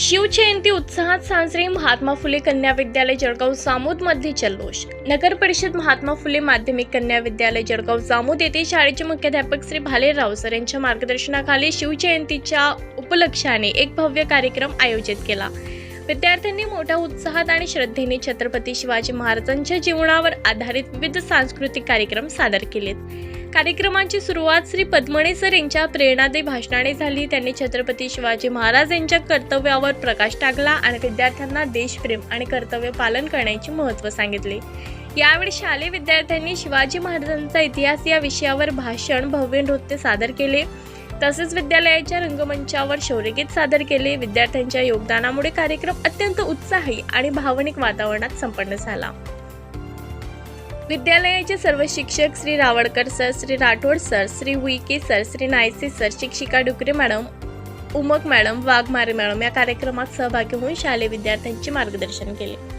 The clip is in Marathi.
शिवजयंती उत्साहात साजरी महात्मा फुले कन्या विद्यालय जळगाव जामोदमध्ये जल्लोष. नगर परिषद महात्मा फुले माध्यमिक कन्या विद्यालय जळगाव जामोद येथे शाळेचे मुख्याध्यापक श्री भालेराव सर यांच्या मार्गदर्शनाखाली शिवजयंतीच्या उपलक्षाने एक भव्य कार्यक्रम आयोजित केला. विद्यार्थ्यांनी मोठ्या उत्साहात आणि श्रद्धेने छत्रपती शिवाजी महाराजांच्या जीवनावर आधारित विविध सांस्कृतिक कार्यक्रम सादर केलेत. कार्यक्रमाची सुरुवात श्री पद्मणे सर यांच्या प्रेरणादायी भाषणाने झाली. त्यांनी छत्रपती शिवाजी महाराज यांच्या कर्तव्यावर प्रकाश टाकला आणि विद्यार्थ्यांना देशप्रेम आणि कर्तव्य पालन करण्याचे महत्त्व सांगितले. यावेळी शालेय विद्यार्थ्यांनी शिवाजी महाराजांचा इतिहास या विषयावर भाषण भव्य नृत्य सादर केले. तसेच विद्यालयाच्या रंगमंचावर शौर्यगीत सादर केले. विद्यार्थ्यांच्या योगदानामुळे कार्यक्रम अत्यंत उत्साही आणि भावनिक वातावरणात संपन्न झाला. विद्यालयाचे सर्व शिक्षक Shri Rawalkar sir Shri Rathod sir Shri Huike sir Shri Nayse sir शिक्षिका Dukare madam Umak madam Waghmare madam या कार्यक्रमात सहभागी होऊन शालेय विद्यार्थ्यांचे मार्गदर्शन केले.